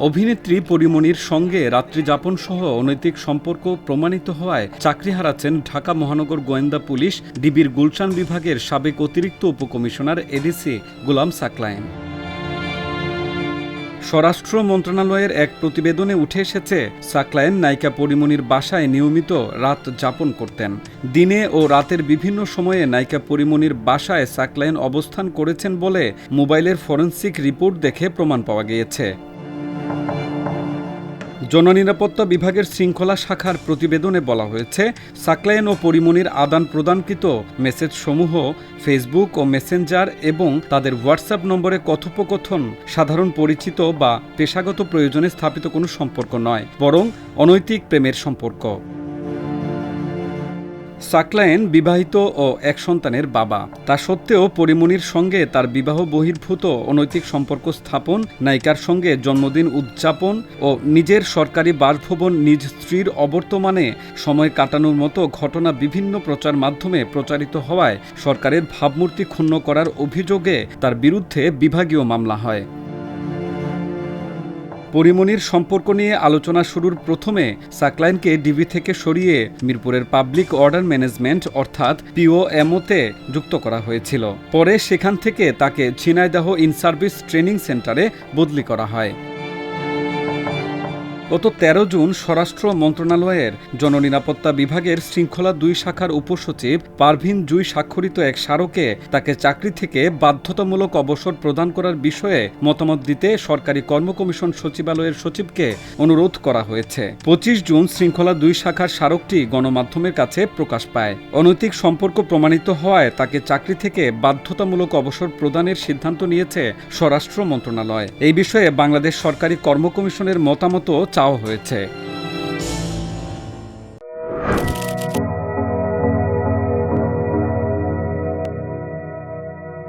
অভিনেত্রী পরিমণির সঙ্গে রাত্রিযাপন সহ অনৈতিক সম্পর্ক প্রমাণিত হওয়ায় চাকরি হারাচ্ছেন ঢাকা মহানগর গোয়েন্দা পুলিশ, ডিবির গুলশান বিভাগের সাবেক অতিরিক্ত উপকমিশনার এডিসি গুলাম সাকলায়েন স্বরাষ্ট্র মন্ত্রণালয়ের এক প্রতিবেদনে উঠে এসেছে, সাকলায়েন নায়িকা পরিমণির বাসায় নিয়মিত রাত যাপন করতেন। দিনে ও রাতের বিভিন্ন সময়ে নায়িকা পরিমণির বাসায় সাকলায়েন অবস্থান করেছেন বলে মোবাইলের ফরেন্সিক রিপোর্ট দেখে প্রমাণ পাওয়া গিয়েছে। জননিরাপত্তা বিভাগের শৃঙ্খলা শাখার প্রতিবেদনে বলা হয়েছে সাকলায়েন ও পরিমণির আদান প্রদানকৃত মেসেজ সমূহ ফেসবুক ও মেসেঞ্জার এবং তাদের হোয়াটসঅ্যাপ নম্বরে কথোপকথন, সাধারণ পরিচিত বা পেশাগত প্রয়োজনে স্থাপিত কোনো সম্পর্ক নয়, বরং অনৈতিক প্রেমের সম্পর্ক। সাকলায়েন বিবাহিত ও এক সন্তানের বাবা। তা সত্ত্বেও পরিমণির সঙ্গে তার বিবাহ বহির্ভূত অনৈতিক সম্পর্ক স্থাপন, নায়িকার সঙ্গে জন্মদিন উদযাপন ও নিজের সরকারি বাসভবন নিজ স্ত্রীর অবর্তমানে সময় কাটানোর মতো ঘটনা বিভিন্ন প্রচার মাধ্যমে প্রচারিত হওয়ায় সরকারের ভাবমূর্তি ক্ষুণ্ণ করার অভিযোগে তার বিরুদ্ধে বিভাগীয় মামলা হয়। পরিমণির সম্পর্ক নিয়ে আলোচনা শুরুর প্রথমে সাকলাইনকে ডিবি থেকে সরিয়ে মিরপুরের পাবলিক অর্ডার ম্যানেজমেন্ট অর্থাৎ পিওএমওতে যুক্ত করা হয়েছিল। পরে সেখান থেকে তাকে ঝিনাইদাহ ইন সার্ভিস ট্রেনিং সেন্টারে বদলি করা হয়। গত তেরো জুন স্বরাষ্ট্র মন্ত্রণালয়ের জননিরাপত্তা বিভাগের শৃঙ্খলা দুই শাখার উপসচিব পারভিন জুই স্বাক্ষরিত এক স্মারকে তাকে চাকরি থেকে বাধ্যতামূলক অবসর প্রদান করার বিষয়ে মতামত দিতে সরকারি কর্ম কমিশন সচিবালয়ের সচিবকে অনুরোধ করা হয়েছে। পঁচিশ জুন শৃঙ্খলা দুই শাখার স্মারকটি গণমাধ্যমের কাছে প্রকাশ পায়। অনৈতিক সম্পর্ক প্রমাণিত হওয়ায় তাকে চাকরি থেকে বাধ্যতামূলক অবসর প্রদানের সিদ্ধান্ত নিয়েছে স্বরাষ্ট্র মন্ত্রণালয়। এই বিষয়ে বাংলাদেশ সরকারি কর্ম কমিশনের মতামতও চাওয়া হয়েছে।